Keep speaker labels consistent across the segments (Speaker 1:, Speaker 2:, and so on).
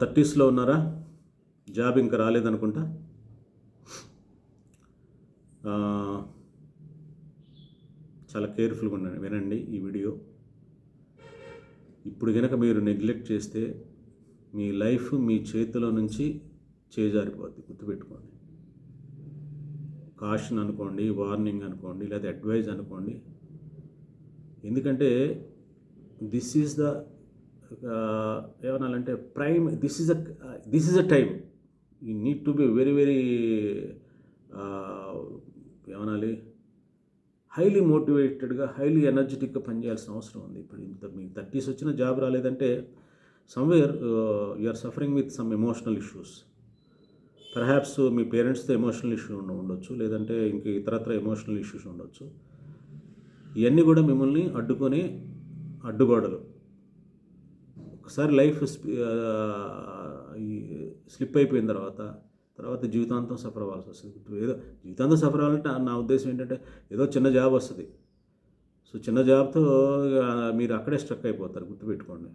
Speaker 1: థర్టీస్లో ఉన్నారా? జాబ్ ఇంకా రాలేదనుకుంటా. చాలా కేర్ఫుల్గా ఉండండి వినండి ఈ వీడియో. ఇప్పుడు కనుక మీరు నెగ్లెక్ట్ చేస్తే మీ లైఫ్ మీ చేతిలో నుంచి చేజారిపోద్ది గుర్తుపెట్టుకోండి. కాషన్ అనుకోండి వార్నింగ్ అనుకోండి లేదా అడ్వైజ్ అనుకోండి. ఎందుకంటే this is the ఏమనాలంటే prime this is a this is a time you need to be very very ఏమనాలి? హైలీ మోటివేటెడ్గా హైలీ ఎనర్జెటిక్గా పనిచేయాల్సిన అవసరం ఉంది. ఇప్పుడు ఇంత మీకు థర్టీస్ వచ్చిన జాబ్ రాలేదంటే somewhere you are suffering with some emotional issues perhaps మీ పేరెంట్స్తో ఎమోషనల్ ఇష్యూ ఉండవచ్చు ఉండొచ్చు. లేదంటే ఇంక ఇతరత్ర ఎమోషనల్ ఇష్యూస్ ఉండొచ్చు. ఇవన్నీ కూడా మిమ్మల్ని అడ్డుకొని అడ్డుగోడలు ఒకసారి లైఫ్ స్లిప్ అయిపోయిన తర్వాత తర్వాత జీవితాంతం సఫర్ అవ్వాల్సి వస్తుంది ఏదో జీవితాంతం సఫర్ అవ్వాలంటే నా ఉద్దేశం ఏంటంటే ఏదో చిన్న జాబ్ వస్తుంది. సో చిన్న జాబ్తో మీరు అక్కడే స్ట్రక్ అయిపోతారు గుర్తుపెట్టుకోండి.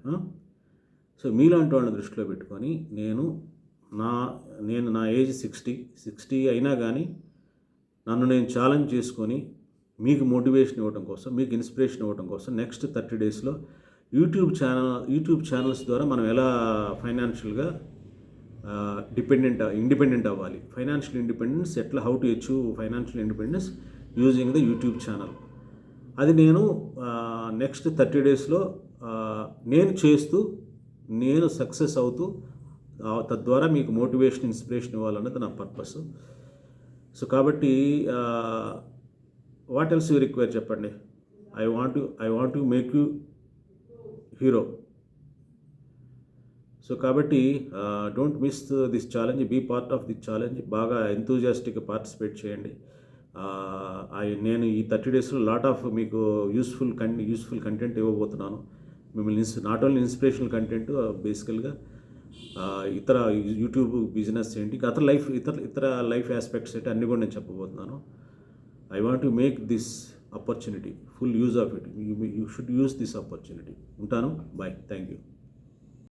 Speaker 1: సో మీలాంటి వాళ్ళని దృష్టిలో పెట్టుకొని నేను నా నేను నా ఏజ్ సిక్స్టీ సిక్స్టీ అయినా కానీ నన్ను నేను ఛాలెంజ్ చేసుకొని మీకు మోటివేషన్ ఇవ్వడం కోసం మీకు ఇన్స్పిరేషన్ ఇవ్వడం కోసం నెక్స్ట్ థర్టీ డేస్లో యూట్యూబ్ ఛానల్ యూట్యూబ్ ఛానల్స్ ద్వారా మనం ఎలా ఫైనాన్షియల్గా డిపెండెంట్ ఇండిపెండెంట్ అవ్వాలి. ఫైనాన్షియల్ ఇండిపెండెన్స్ ఎట్లా how to achieve financial independence using the YouTube channel. అది నేను నెక్స్ట్ థర్టీ డేస్లో నేను చేస్తూ నేను సక్సెస్ అవుతూ తద్వారా మీకు మోటివేషన్ ఇన్స్పిరేషన్ ఇవ్వాలన్నది నా పర్పస్. సో కాబట్టి వాట్ ఎల్స్ యూ రిక్వైర్ చెప్పండి? I want I want to make you hero so కాబట్టి don't miss this challenge be part of this challenge బాగా ఎంతూజియాస్టిక్గా పార్టిసిపేట్ చేయండి. Uh, ఐ నేను ఈ థర్టీ డేస్లో లాట్ ఆఫ్ మీకు యూస్ఫుల్ కం యూస్ఫుల్ కంటెంట్ ఇవ్వబోతున్నాను. మిమ్మల్ని నాట్ ఓన్లీ ఇన్స్పిరేషనల్ కంటెంట్ బేసికల్గా ఇతర యూట్యూబ్ బిజినెస్ ఏంటి ఇంకా అతర లైఫ్ ఇతర ఇతర లైఫ్ ఆస్పెక్ట్స్ ఏంటి అన్నీ కూడా నేను చెప్పబోతున్నాను. I want to make this opportunity full use of it you should use this opportunity ఉంటాను? Bye thank you